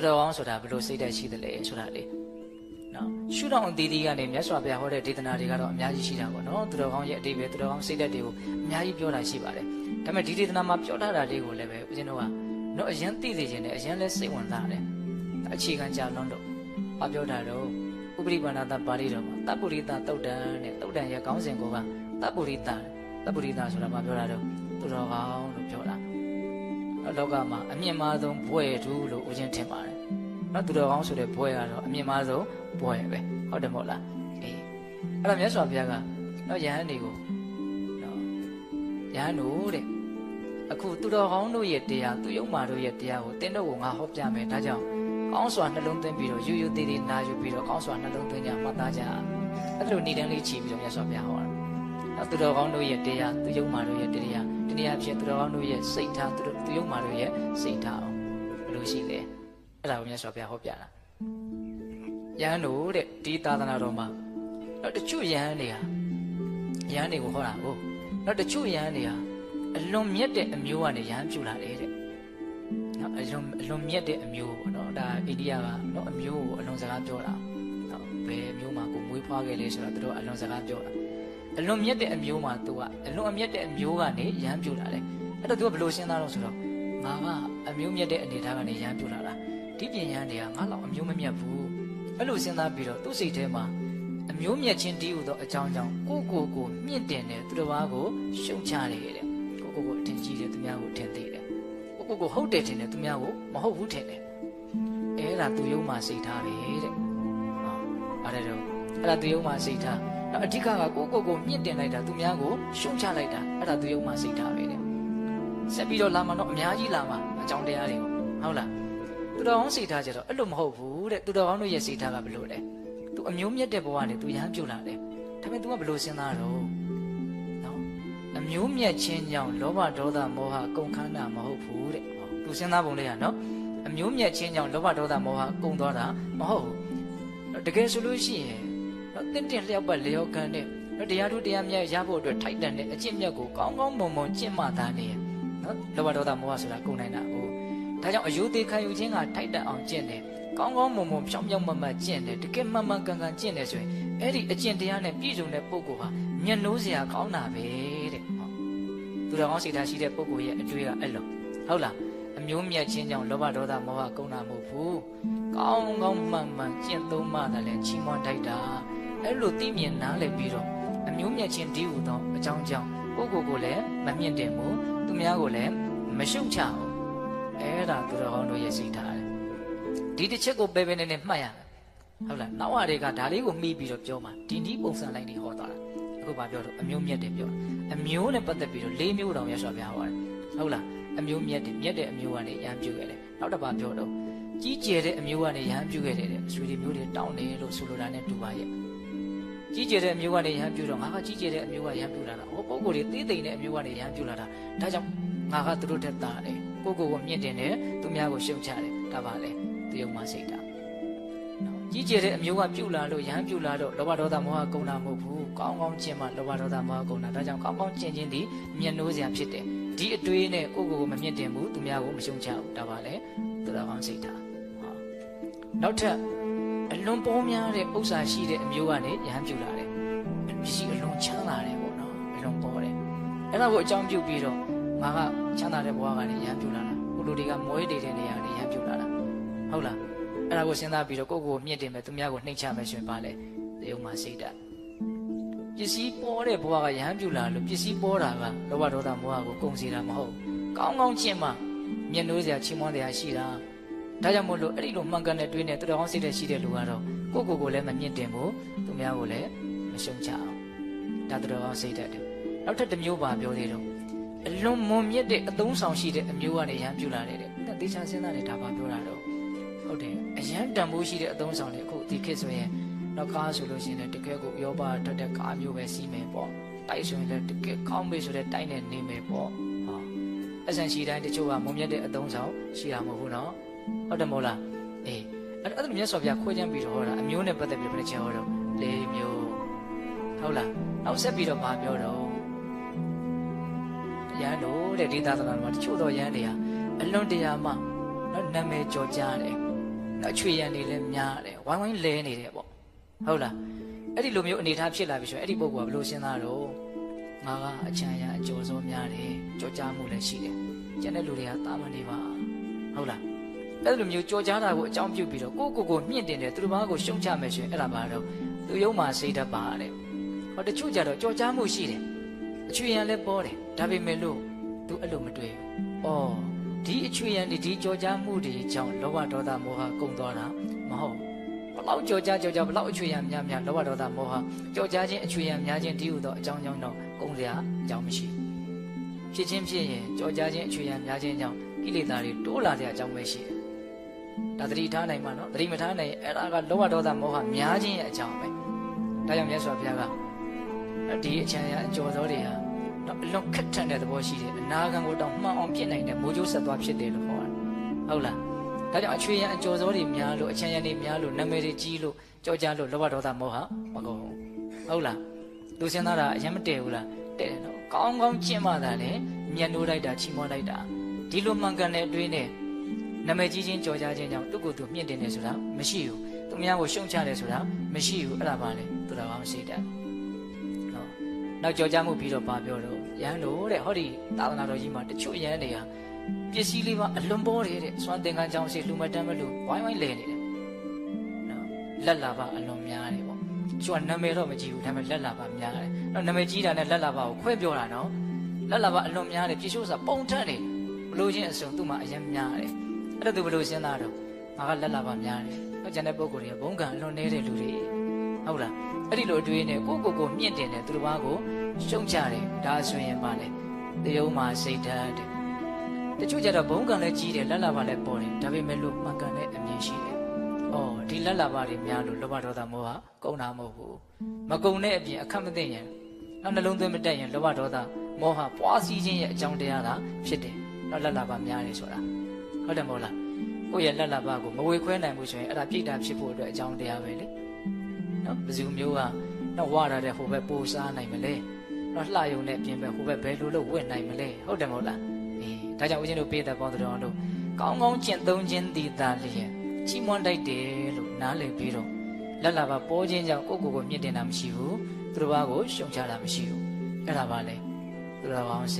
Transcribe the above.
သူတော်ကောင်းဆိုတာဘယ်လိုစိတ်ဓာတ်ရှိသလဲဆိုတာလေနော်ရှုထောင့်အသီးသီးကနေမြတ်စွာဘုရားဟောတဲ့ဒေသနာတွေကတော့အများကြီးရှိတာပေါ့နော်သူတော်ကောင်းရဲ့အတိတ်ပဲသူတော်ကောင်းစိတ်ဓာတ်တွေကိုအများကြီးပြောတာရှိပါတယ်ဒါပေမဲ့ဒီဒေသနာမှာပြောထားတာလေးကိုလည်းပဲဦးဇင်းတို့ကနော်အရင်သိသိချင်းနဲ့အရင်လဲစိတ်ဝင်စားတယ်အခြေခံကြလွန်းတော့ဘာပြောတာတော့ဥပရိပါဏတပါဠိတော်မှာတပ်ပုရိသတုတ်တန်နဲ့တုတ်တန်ရဲ့ခေါင်းစဉ်ကိုကတပ်ပုရိသတပ်ပုရိသဆိုတာဘာပြောတာတော့သူတော်ကောင်းလို့ပြောတာနော်လောကမှာအမြင့်မားဆုံးဘွဲ့တူလို့ဦးဇင်းထင်ပါတယ် နော်သူတော်ကောင်းဆိုတဲ့ဘွဲ့ကတော့အမြင့်မားဆုံးဘွဲ့ပဲဟုတ်တယ်မဟုတ်လားအေးအဲ့တော့မြတ်စွာဘုရားကနော်ယဟန်တွေကိုနော်ယဟန်တို့တဲ့အခုသူတော်ကောင်းတို့ရဲ့တရားသူယုံမာတို့ရဲ့တရားကိုတင်းတော့ကိုငါဟောပြမယ်ဒါကြောင့်ကောင်းစွာနှလုံးသွင်းပြီးတော့ယူယူသေးသေးနာယူပြီးတော့ကောင်းစွာနှလုံးသွင်းကြမှတ်သားကြအဲ့လိုနေတန်းလေးချီပြီးတော့မြတ်စွာဘုရားဟောတာနော်သူတော်ကောင်းတို့ရဲ့တရားသူယုံမာတို့ရဲ့တရားဒီနေရာဖြစ်သူတော်ကောင်းတို့ရဲ့စိတ်ထားသူသူယုံမာတို့ရဲ့စိတ်ထားအောင်ဘယ်လိုရှိလဲ အဲ့ဒါကိုမြတ်စွာဘုရားဟောပြတာယဟန်တို့တဲ့ဒီသာသနာတော်မှာတော့တချို့ယဟန်တွေဟာယဟန်တွေကိုဟောတာဟုတ်တော့တချို့ယဟန်တွေဟာအလွန်မြတ်တဲ့အမျိုးကနေယဟန်ပြူလာတယ်တဲ့နော်အလွန်အလွန်မြတ်တဲ့အမျိုးပေါ့နော်ဒါအိန္ဒိယကနော်အမျိုးကိုအလွန်စကားပြောတာနော်ဘယ်အမျိုးမှာကိုမွေးဖွားခဲ့လဲဆိုတော့သူတို့အလွန်စကားပြောတာအလွန်မြတ်တဲ့အမျိုးမှာသူကအလွန်အမြတ်တဲ့အမျိုးကနေယဟန်ပြူလာတယ်အဲ့တော့သူကဘယ်လိုစဉ်းစားတော့ဆိုတော့ငါကအမျိုးမြတ်တဲ့အနေထားကနေယဟန်ပြူလာတာ ဒီပြင်ယဟန်တွေကငါလောက်အမျိုးမမြတ်ဘူးအဲ့လိုစဉ်းစားပြီးတော့သူ့စိတ်ထဲမှာအမျိုးမြတ်ချင်းတီးဟူသောအကြောင်းကြောင့်ကိုကိုကိုမြင့်တင်တယ်သူတစ်ပါးကိုရှုံချတယ်တဲ့ကိုကိုကိုအထင်ကြီးတယ်သူများကိုအထင်သေးတယ်ကိုကိုကိုဟုတ်တယ်ထင်တယ်သူများကိုမဟုတ်ဘူးထင်တယ်အဲ့ဒါသူယုံမှစိတ်ထားပဲတဲ့ဟောအဲ့ဒါတော့အဲ့ဒါသူယုံမှစိတ်ထားတော့အဓိကကကိုကိုကိုမြင့်တင်လိုက်တာသူများကိုရှုံချလိုက်တာအဲ့ဒါသူယုံမှစိတ်ထားပဲတဲ့ဆက်ပြီးတော့လာမှတော့အများကြီးလာမှအကြောင်းတရားတွေဟုတ်လား သူတော်ကောင်းစိတ်ထားကြတော့အဲ့လိုမဟုတ်ဘူးတဲ့သူတော်ကောင်းတို့ရဲ့စိတ်ထားကဘယ်လိုလဲသူအမျိုးမြတ်တဲ့ဘဝနဲ့သူရဟန်းပြုတ်လာတယ်ဒါပေမဲ့ तू ကဘယ်လိုစဉ်းစားတော့နော်အမျိုးမြတ်ချင်းကြောင့်လောဘဒေါသမောဟကုန်ခန္ဓာမဟုတ်ဘူးတဲ့ဟောသူစဉ်းစားပုံလေးကနော်အမျိုးမြတ်ချင်းကြောင့်လောဘဒေါသမောဟကုန်သွားတာမဟုတ်ဘူးတကယ်ဆိုလို့ရှိရင်နော်တင့်တင့်လျောက်ပတ်လျောက်ကန်တဲ့နော်တရားတို့တရားမြတ်ရဖို့အတွက်ထိုက်တန်တဲ့အကျင့်မြတ်ကိုကောင်းကောင်းမွန်မွန်ကျင့်မှသာနေရနော်လောဘဒေါသမောဟဆိုတာကုန်နိုင်တာဟုတ် ဒါကြောင့်အယုသေးခံယူခြင်းကထိုက်တန်အောင်ကျင့်တယ်ကောင်းကောင်းမွန်မွန်ဖြောင်းဖြောင်းမတ်မတ်ကျင့်တယ်တကယ်မှန်မှန်ကန်ကန်ကျင့်တယ်ဆိုရင်အဲ့ဒီအကျင့်တရားနဲ့ပြည့်စုံတဲ့ပုဂ္ဂိုလ်ဟာမျက်နှိုးစရာကောင်းတာပဲတဲ့ဟောသူတော်ကောင်းစိတ်ထားရှိတဲ့ပုဂ္ဂိုလ်ရဲ့အတွေ့ကအဲ့လိုဟုတ်လားအမျိုးမြတ်ချင်းကြောင့်လောဘဒေါသမောဟကုန်တာမဟုတ်ဘူးကောင်းကောင်းမှန်မှန်ကျင့်သုံးမှသာလဲချီးမွမ်းထိုက်တာအဲ့လိုသိမြင်နားလည်ပြီးတော့အမျိုးမြတ်ချင်းဒီဟူသောအကြောင်းကြောင့်ပုဂ္ဂိုလ်ကိုလည်းမမြင့်တင်ဘူးသူများကိုလည်းမရှုတ်ချဘူး အဲ့ဒါသူတော်ကောင်းတို့ရဲ့စိတ်ထားတယ်ဒီတစ်ချက်ကိုပဲပဲနေနေမှတ်ရမယ်ဟုတ်လားနောက်ဟာတွေကဒါလေးကိုမှီးပြီးတော့ပြောမှာဒီဒီပုံစံလိုက်နေဟောသွားတာအခုဘာပြောတော့အမျိုးမြတ်တယ်ပြောအမျိုးနဲ့ပတ်သက်ပြီးတော့၄မျိုးတောင်ရဆိုပြဟောတယ်ဟုတ်လားအမျိုးမြတ်တယ်မြတ်တဲ့အမျိုးကနေရဟန်းပြုခဲ့တယ်နောက်တစ်ပါပြောတော့ကြီးကျယ်တဲ့အမျိုးကနေရဟန်းပြုခဲ့တယ်တဲ့ဆွေတွေမျိုးတွေတောင်းတယ်လို့ဆိုလိုတာနဲ့တူပါရဲ့ကြီးကျယ်တဲ့အမျိုးကနေရဟန်းပြုတော့ငါကကြီးကျယ်တဲ့အမျိုးကရဟန်းပြုလာတာဟောပုံကိုယ်တွေသေးသိမ့်တဲ့အမျိုးကနေရဟန်းပြုလာတာဒါကြောင့်ငါကသူတို့ထက်သားတယ် ကိုကိုကိုမြင့်တင်တယ်သူများကိုရှုံချတယ်ဒါပါလေသူယုံမှစိတ်တာကြီးကျယ်တဲ့အမျိုးကပြုတ်လာလို့ရဟန်းပြုတ်လာတော့လောဘဒေါသမောဟကုန်တာမဟုတ်ဘူးကောင်းကောင်းကျင့်မှလောဘဒေါသမောဟကုန်တာဒါကြောင့်ကောင်းကောင်းကျင့်ခြင်းဒီမျက်နှိုးစရာဖြစ်တယ်ဒီအတွေးနဲ့ကိုကိုကိုမမြင့်တင်ဘူးသူများကိုမရှုံချဘူးဒါပါလေသူတော်ကောင်းစိတ်ထားဟောနောက်ထပ်အလွန်ပေါ်များတဲ့ဥစ္စာရှိတဲ့အမျိုးကနေရဟန်းပြုတ်လာတယ်ရှိအလွန်ချမ်းသာတယ်ပေါ့နော်အလွန်ပေါ်တယ်အဲ့ဒါကိုအကြောင်းပြုပြီးတော့ငါက ချမ်းသာတဲ့ဘဝကနေရဟန်းပြုတ်လာတာဟိုလူတွေကမွေးနေတဲ့နေရာကနေရဟန်းပြုတ်လာတာဟုတ်လားအဲ့ဒါကိုစဉ်းစားပြီးတော့ကိုယ့်ကိုယ်မြင့်တင်မယ်သူများကိုနှိမ့်ချမယ်ဆိုရင်ပါလေသေုံမှာစိတ်ဓာတ်ပစ္စည်းပေါ်တဲ့ဘဝကရဟန်းပြူလာလို့ပစ္စည်းပေါ်တာကလောဘဒေါသမောဟကိုကုန်စီတာမဟုတ်ကောင်းကောင်းချင်းမှမျက်နှိုးစရာချီးမွမ်းစရာရှိတာဒါကြောင့်မို့လို့အဲ့ဒီလိုမှန်ကန်တဲ့တွေးနဲ့တော်တော်စိတ်တဲ့ရှိတဲ့လူကတော့ကိုယ့်ကိုယ်ကိုလည်းမမြင့်တင်ဘူးသူများကိုလည်းမရှုံချအောင်ဒါတော်တော်စိတ်တဲ့တယ်နောက်ထပ်တစ်မျိုးပါပြောသေးတော့ အလွန်မွန်မြတ်တဲ့အသုံးဆောင်ရှိတဲ့အမျိုးကနေရဟန်းပြူလာတယ်တဲ့တေချာစဉ်းစားနေတာပါပြောတာတော့ဟုတ်တယ်အရန်တန်ဖိုးရှိတဲ့အသုံးဆောင်တွေအခုဒီခေတ်ဆိုရင်တော့ကားဆိုလို့ရှိရင်လည်းတကယ်ကိုယောဘထွက်တဲ့ကားမျိုးပဲစီးမယ်ပေါ့တိုက်ဆိုရင်လည်းတကယ်ကောင်းပြီဆိုတဲ့တိုက်နဲ့နေမယ်ပေါ့ဟာအဆန်ရှိတိုင်းတချို့ကမုံမြတ်တဲ့အသုံးဆောင်ရှိတာမဟုတ်ဘူးနော်ဟုတ်တယ်မဟုတ်လားအေးအဲ့အဲ့ဒါမြတ်စွာဘုရားခွဲခြမ်းပြီးတော့ဟောတာအမျိုးနဲ့ပတ်သက်ပြီးဘယ်နှချက်ဟောတော့၄မျိုးဟုတ်လားနောက်ဆက်ပြီးတော့ဘာပြောတော့ ရန်တို့တဲ့ဒီသာသနာမှာတချို့တော့ရန်တွေဟာအလွန်တရာမှနော်နာမည်ကျော်ကြားတယ်အချွေရံနေလည်းများတယ်ဝိုင်းဝိုင်းလဲနေတယ်ပေါ့ဟုတ်လားအဲ့ဒီလိုမျိုးအနေထားဖြစ်လာပြီဆိုရင်အဲ့ဒီပုဂ္ဂိုလ်ကဘယ်လိုစဉ်းစားတော့ငါကအချမ်းရအကျော်စောများတယ်ကြောကြားမှုလည်းရှိတယ်ကျန်တဲ့လူတွေကတာမန်နေပါဟုတ်လားအဲ့လိုမျိုးကြောကြားတာကိုအကြောင်းပြုပြီးတော့ကိုယ့်ကိုယ်ကိုမြင့်တင်တယ်သူတို့ဘာကိုရှုံချမယ်ဆိုရင်အဲ့ဒါပါတော့သူယုံမှာစိတ်တတ်ပါတဲ့ဟောတချို့ကြတော့ကြောကြားမှုရှိတယ် အချွေရံလည်းပေါ်တယ်ဒါပေမဲ့လို့သူအဲ့လိုမတွေ့ဘူးအော်ဒီအချွေရံဒီဒီကြောကြားမှုတွေကြောင့်လောဘဒေါသမောဟကုန်သွားတာမဟုတ်ဘူးဘလောက်ကြောကြားကြောကြားဘလောက်အချွေရံများများလောဘဒေါသမောဟကြောကြားခြင်းအချွေရံများခြင်းတည်ဟူသောအကြောင်းကြောင့်တော့ကုန်စရာအကြောင်းမရှိဘူးဖြစ်ချင်းဖြစ်ရင်ကြောကြားခြင်းအချွေရံများခြင်းကြောင့်ကိလေသာတွေတိုးလာတဲ့အကြောင်းပဲရှိတယ်ဒါသတိထားနိုင်မှာနော်သတိမထားနိုင်အဲ့ဒါကလောဘဒေါသမောဟများခြင်းရဲ့အကြောင်းပဲဒါကြောင့်မြတ်စွာဘုရားက ဒီအချမ်းရအကျော်သောတွေဟာတော့အလွန်ခက်ထန်တဲ့သဘောရှိတယ်အနာဂံကိုတော့မှန်အောင်ဖြစ်နိုင်တဲ့မိုးကြိုးဆက်သွားဖြစ်တယ်လို့ခေါ်တာဟုတ်လားဒါကြောင့်အချွေရန်အကျော်စောတွေများလို့အချမ်းရန်တွေများလို့နာမည်တွေကြီးလို့ကြောကြလို့လောဘဒေါသမောဟမကုန်ဘူးဟုတ်လားလူစင်သားတာအရင်မတည့်ဘူးလားတဲ့တယ်နော်ကောင်းကောင်းကျင့်မှသာလေမျက်နှိုးလိုက်တာချီးမွမ်းလိုက်တာဒီလိုမှန်ကန်တဲ့အတွင်းနဲ့နာမည်ကြီးချင်းကြောကြခြင်းကြောင့်သူ့ကိုယ်သူမြင့်တင်တယ်ဆိုတာမရှိဘူးသူများကိုရှုံချတယ်ဆိုတာမရှိဘူးအဲ့ဒါပါလေသူတော်ကောင်းစိတ်ဓာတ်နော် နောက်ကြောကြမှုပြီးတော့ပါပြောတော့ရဟန်းတို့တဲ့ဟောဒီသာသနာတော်ကြီးမှာတချို့ရဟန်းတွေဟာပစ္စည်းလေးပါအလွန်ပေါ်တယ်တဲ့စွမ်းသင်္ကန်းကြောင့်ရှိလူမတမ်းမလို့ဝိုင်းဝိုင်းလဲနေတယ်နော်လက်လာပါအလွန်များတယ်ပေါ့ကျွတ်နာမည်တော့မကြည့်ဘူးဒါပေမဲ့လက်လာပါများတယ်နော်နာမည်ကြီးတာနဲ့လက်လာပါကိုခွဲပြောတာနော်လက်လာပါအလွန်များတယ်ပစ္စည်းဥစ္စာပုံထက်တယ်ဘလို့ချင်းအစုံသူ့မှာအရင်များတယ်အဲ့ဒါသူဘလို့စဉ်းစားတော့ငါကလက်လာပါများတယ်တော့ကျန်တဲ့ပုံကိုယ်တွေကဘုံကံအလွန်နေတဲ့လူတွေ ဟုတ်လားအဲ့ဒီလိုအတွေ့နဲ့ကိုယ့်ကိုယ်ကိုမြင့်တင်တယ်သူတစ်ပါးကိုရှုံချတယ်ဒါဆိုရင်ပါလေတယုံမှာစိတ်ဓာတ်တယ်တချို့ကြတော့ဘုံကံလည်းကြီးတယ်လက်လာပါလည်းပေါ်တယ်ဒါပေမဲ့လို့မှန်ကန်တဲ့အမြင်ရှိတယ်။အော်ဒီလက်လာပါတွေများလို့လောဘဒေါသမောဟကုန်တာမဟုတ်ဘူး။မကုန်တဲ့အပြင်အခက်မသိရင်နောက်နှလုံးသွင်းမတက်ရင်လောဘဒေါသမောဟပွားစီးခြင်းရဲ့အကြောင်းတရားသာဖြစ်တယ်။နောက်လက်လာပါများတယ်ဆိုတာဟုတ်တယ်မဟုတ်လား။ကိုယ့်ရဲ့လက်လာပါကိုမဝေခွဲနိုင်ဘူးဆိုရင်အဲ့ဒါပြိတ္တာဖြစ်ဖို့အတွက်အကြောင်းတရားပဲလေ။ နော်ဘယ်သူမျိုးကနော်ဝါရတဲ့ဟိုဘက်ပိုစားနိုင်မလဲ။နော်လှယုံတဲ့အပြင်ဘက်ဟိုဘက်ဘယ်လိုလုပ်ဝင့်နိုင်မလဲ။ဟုတ်တယ်မဟုတ်လား။အေးဒါကြောင့်ဦးဇင်းတို့ပေးတဲ့ပေါင်းတော်တို့ကောင်းကောင်းကျင့်သုံးခြင်းတည်တာလျင်ကြီးမွန်းတိုက်တယ်လို့နားလည်ပြီးတော့လက်လာပါပေါ်ခြင်းကြောင့်ကိုယ့်ကိုယ်ကိုမြင့်တင်တာမရှိဘူးသူတစ်ပါးကိုရှုံချတာမရှိဘူးအဲ့ဒါပါလေသူတော်ကောင်းစိတ်